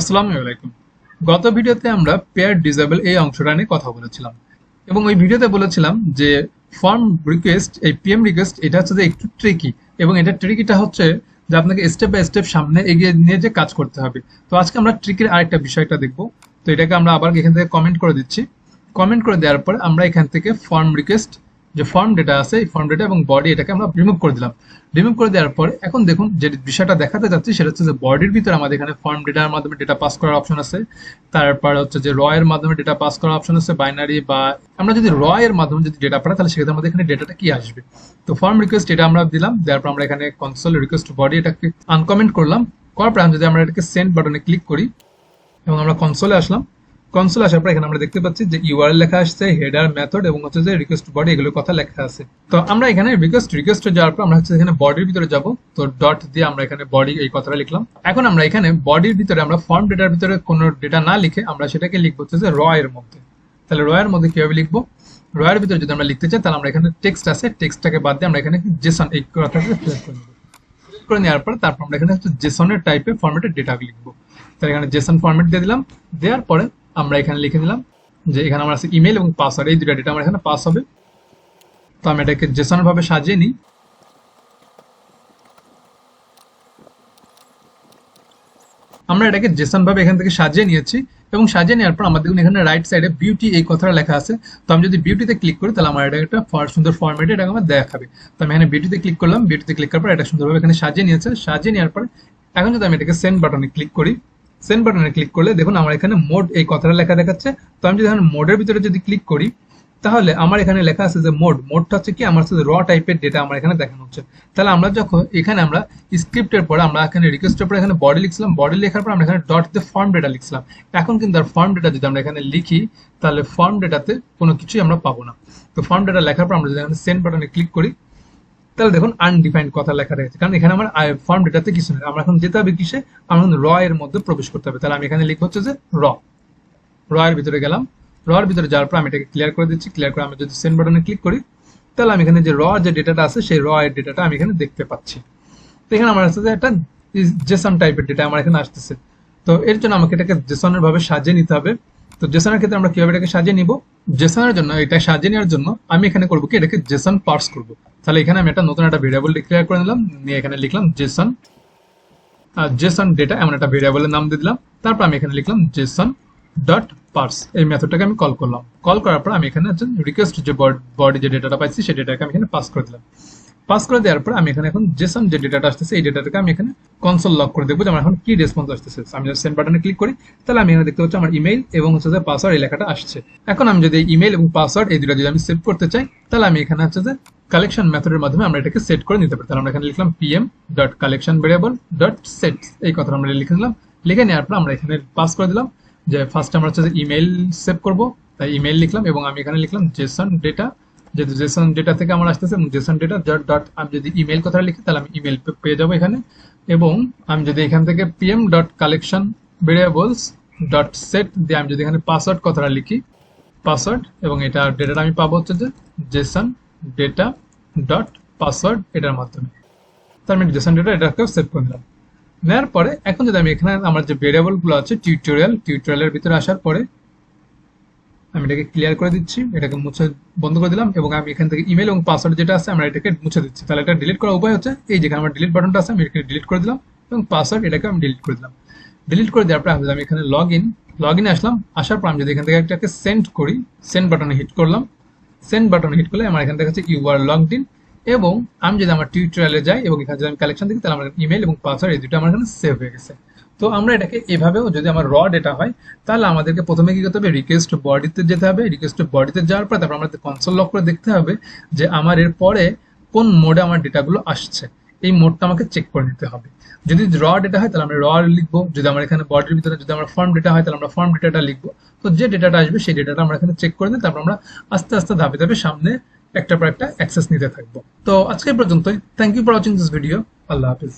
আসসালামু আলাইকুম। গত ভিডিওতে আমরা পেয়ার ডিজেবল এই অংশটা নিয়ে কথা বলেছিলাম। এবং ওই ভিডিওতে বলেছিলাম যে ফর্ম রিকোয়েস্ট এই পিএম রিকোয়েস্ট এটা হচ্ছে যে একটু ট্রিকি এবং এটা ট্রিকিটা হচ্ছে যে আপনাকে স্টেপ বাই স্টেপ সামনে এগিয়ে নিয়ে যে কাজ করতে হবে। তো আজকে আমরা ট্রিকের আরেকটা বিষয়টা দেখব। তো এটাকে আমরা আবার এখান থেকে কমেন্ট করে দিচ্ছি। কমেন্ট করে দেওয়ার পর আমরা এখান থেকে ফর্ম রিকোয়েস্ট যে ফর্ম ডেটা আছে, এই ফর্ম ডেটা এবং বডি এটাকে আমরা রিমুভ করে দিলাম। রিমুভ করে দেওয়ার পর, এখন দেখুন যে বিষয়টা দেখাতে যাচ্ছি, সেটা হচ্ছে যে বডির ভিতরে আমাদের এখানে ফর্ম ডেটার মাধ্যমে ডেটা পাস করার অপশন আছে। তারপর হচ্ছে যে র এর মাধ্যমে ডেটা পাস করার অপশন আছে বাইনারি বা আমরা যদি র এর মাধ্যমে যদি ডেটা পাঠাই, তাহলে সেক্ষেত্রে আমাদের এখানে ডেটাটা কি আসবে? তো ফর্ম রিকোয়েস্ট এটা আমরা দিলাম, দেওয়ার পর আমরা এখানে কনসোল রিকোয়েস্ট বডি এটাকে আনকমেন্ট করলাম। করার পর যদি আমরা এটাকে সেন্ড বাটনে ক্লিক করি, এবং আমরা কনসোলে আসলাম কনসোল আসার পর এখানে আমরা দেখতে পাচ্ছি যে ইউআরএল লেখা আসছে হেডার মেথড এবং হচ্ছে যে রিকোয়েস্ট বডি এগুলোর কথা লেখা আছে। তো আমরা এখানে রিকোয়েস্ট রিকোয়েস্ট যাওয়ার পর আমরা হচ্ছে এখানে বডির ভিতরে যাব। তো ডট দিয়ে আমরা এখানে বডি এই কথাটা লিখলাম। এখন আমরা এখানে বডির ভিতরে, আমরা ফর্ম ডেটার ভিতরে কোনো ডেটা না লিখে আমরা সেটাকে লিখব হচ্ছে যে র এর মধ্যে। তাহলে র এর মধ্যে কীভাবে লিখব? র এর ভিতরে যদি আমরা লিখতে চাই, তাহলে আমরা এখানে টেক্সট আছে টেক্সটটাকে বাদ দিয়ে আমরা এখানে জেসন এই কথাটাকে সিলেক্ট করে নেব। করে নেওয়ার পর তারপর আমরা এখানে হচ্ছে জেসনের টাইপের ফরম্যাটের ডেটা লিখব। তাহলে এখানে জেসন ফরম্যাট দিয়ে দিলাম। দেওয়ার পরে আমরা এখানে লিখে দিলাম যে এখানে আমার আছে ইমেল এবং পাসওয়ার্ড এই দুটা ডেটা আমার এখানে পাস হবে। তো আমি এটাকে ভাবে সাজিয়ে নিই। আমরা এটাকে ভাবে এখান থেকে সাজিয়ে নিয়েছি এবং সাজিয়ে নেওয়ার পর আমাদের এখানে রাইট সাইডে বিউটি এই কথাটা লেখা আছে। তো আমি যদি বিউটিতে ক্লিক করি, তাহলে আমার এটা একটা সুন্দর ফরম্যাটে এটা আমার দেখাবে। তো আমি এখানে বিউটিতে ক্লিক করলাম বিউটিতে ক্লিক করার পর এটা সুন্দরভাবে এখানে সাজিয়ে নিয়েছে। সাজিয়ে নেওয়ার পর এখন যদি আমি এটাকে সেন্ড বাটনে ক্লিক করি সেন্ড বাটনে ক্লিক করলে দেখুন আমার এখানে মোড এই কথাটা লেখা দেখাচ্ছে। তো আমি যদি এখানে মোডের ভিতরে যদি ক্লিক করি, তাহলে আমার এখানে লেখা আছে যে মোড মোডটা হচ্ছে কি আমার হচ্ছে র টাইপের ডেটা আমার এখানে দেখানো হচ্ছে। তাহলে আমরা যখন এখানে আমরা স্ক্রিপ্টের পরে আমরা এখানে রিকোয়েস্টের পরে এখানে বডি লিখছিলাম। বডি লেখার পর আমরা এখানে ডট দিয়ে ফর্ম ডেটা লিখছিলাম। এখন কিন্তু আর ফর্ম ডেটা যদি আমরা এখানে লিখি, তাহলে ফর্ম ডেটাতে কোনো কিছুই আমরা পাবো না। তো ফর্ম ডেটা লেখার পর আমরা যদি এখানে সেন্ড বাটনে ক্লিক করি তাহলে দেখুন আনডিফাইন্ড কথা লেখা রয়েছে। কারণ এখানে আমার ফর্ম ডেটাতে কিছু নেই। আমরা এখন যেতে হবে কিসে? আমরা র এর মধ্যে প্রবেশ করতে হবে। তাহলে আমি এখানে লিখব হচ্ছে যে র র এর ভিতরে গেলাম। র এর ভিতরে যাওয়ার পর আমি এটাকে ক্লিয়ার করে দিচ্ছি। ক্লিয়ার করে আমি যদি সেন্ড বাটনে ক্লিক করি, তাহলে আমি এখানে যে র যে ডেটাটা আছে, সেই র এর ডেটাটা আমি এখানে দেখতে পাচ্ছি। তো এখানে আমার আসছে যে একটা জেসন টাইপের ডেটা আমার এখানে আসতেছে। তো এর জন্য আমাকে এটাকে জেসনের ভাবে সাজিয়ে নিতে হবে। তো জেসনের ক্ষেত্রে আমরা কীভাবে এটাকে সাজিয়ে নিব? জেসনের জন্য, এটা সাজিয়ে নেওয়ার জন্য আমি এখানে করব কি? এটাকে জেসন পার্স করব। তাহলে এখানে আমি একটা নতুন একটা ভেরিয়েবল ডিক্লেয়ার করে নিলাম, নিয়ে এখানে লিখলাম জেসন জেসন ডেটা এমন একটা ভেরিয়েবলের নাম দিয়ে দিলাম। তারপর আমি এখানে লিখলাম জেসন ডট পার্স এই মেথডটাকে আমি কল করলাম। কল করার পর আমি এখানে রিকোয়েস্ট যে বডি যে ডেটাটা পাইছি, সেই ডেটাকে আমি এখানে পাস করে দিলাম। পাস করে দেওয়ার পর আমি এখানে এখন জেসন যে ডেটাটা আসতেছে, এই ডেটাটাকে আমি এখানে কনসোল লক করে দেখব যে আমার এখন কি রেসপন্স আসতেছে? আমি যদি সেন্ড বাটনে ক্লিক করি, তাহলে আমি এখানে দেখতে পাচ্ছি আমার ইমেল এবং হচ্ছে যে পাসওয়ার্ড এই লেখাটা আসছে। এখন আমি যদি ইমেল এবং পাসওয়ার্ড এই দুটো যদি আমি সেভ করতে চাই, তাহলে আমি এখানে হচ্ছে যে কালেকশন মেথডের মাধ্যমে আমরা এটাকে সেট করে নিতে পারি। তাহলে আমরা এখানে লিখলাম PM dot collection variable dot set এই কথাটা আমরা লিখে নিলাম। লিখে নেওয়ার পর আমরা এখানে পাস করে দিলাম যে ফার্স্ট আমরা হচ্ছে যে ইমেল সেভ করব। তাই ইমেল লিখলাম এবং আমি এখানে লিখলাম জেসন ডেটা যেহেতু জেসন ডেটা থেকে আমার আসতেছে এবং জেসন ডেটা ডট ডট আমি যদি ইমেল কথা লিখি, তাহলে আমি ইমেল পেয়ে যাব এখানে। এবং আমি যদি এখান থেকে PM dot collection variables dot set দিয়ে আমি যদি এখানে পাসওয়ার্ড কথাটা লিখি পাসওয়ার্ড এবং এটা ডেটাটা আমি পাবো হচ্ছে যে জেসন ডেটা ডট পাসওয়ার্ড এটার মাধ্যমে। তার আমি জেসন ডেটা এটাকেও সেভ করে নিলাম নেওয়ার পরে এখন যদি আমি এখানে আমার যে ভেরিয়েবলগুলো আছে টিউটোরিয়াল টিউটোরিয়ালের ভিতরে আসার পরে আমি এটাকে ক্লিয়ার করে দিচ্ছি, এটাকে মুছে বন্ধ করে দিলাম এবং আমি এখান থেকে ইমেল এবং পাসওয়ার্ড যেটা আছে আমরা এটাকে মুছে দিচ্ছি। তাহলে এটা ডিলিট করার উপায় হচ্ছে এই যেখানে আমার ডিলিট বাটনটা আছে আমি এটাকে ডিলিট করে দিলাম এবং পাসওয়ার্ড এটাকে আমি ডিলিট করে দিলাম। ডিলিট করে দেওয়ার পর আমি এখানে লগ ইন লগ ইনে আসলাম, আসার পর আমি যদি এখান থেকে একটাকে সেন্ড করি সেন্ড বাটনে হিট করলাম সেন্ড বাটনে হিট করলে আমার এখান থেকে হচ্ছে ইউ আর লগড ইন এবং আমি যদি আমার টিউটোরিয়ালে যাই এবং এখানে যদি আমি কালেকশন দেখি, তাহলে আমার ইমেল এবং পাসওয়ার্ড এই দুটো আমার এখানে সেভ হয়ে গেছে। তো আমরা এটাকে এভাবেও যদি আমার র ডেটা হয়, তাহলে আমাদেরকে প্রথমে কি করতে হবে? রিকোয়েস্ট বডিতে যেতে হবে। রিকোয়েস্ট বডিতে যাওয়ার পর তারপর আমাদের কনসোল লক করে দেখতে হবে যে আমার এর পরে কোন মোডে আমার ডেটাগুলো আসছে। এই মোডটা আমাকে চেক করে নিতে হবে। যদি র ডেটা হয়, তাহলে আমরা র লিখব। যদি আমার এখানে বডির ভিতরে যদি আমার ফর্ম ডেটা হয়, তাহলে আমরা ফর্ম ডেটাটা লিখব। তো যে ডেটাটা আসবে, সেই ডেটাটা আমরা এখানে চেক করে নিই তারপর আমরা আস্তে আস্তে ধাপে ধাপে সামনে একটা পর একটা অ্যাক্সেস নিতে থাকব। তো আজকে পর্যন্তই। Thank you for watching this video Allah Hafiz.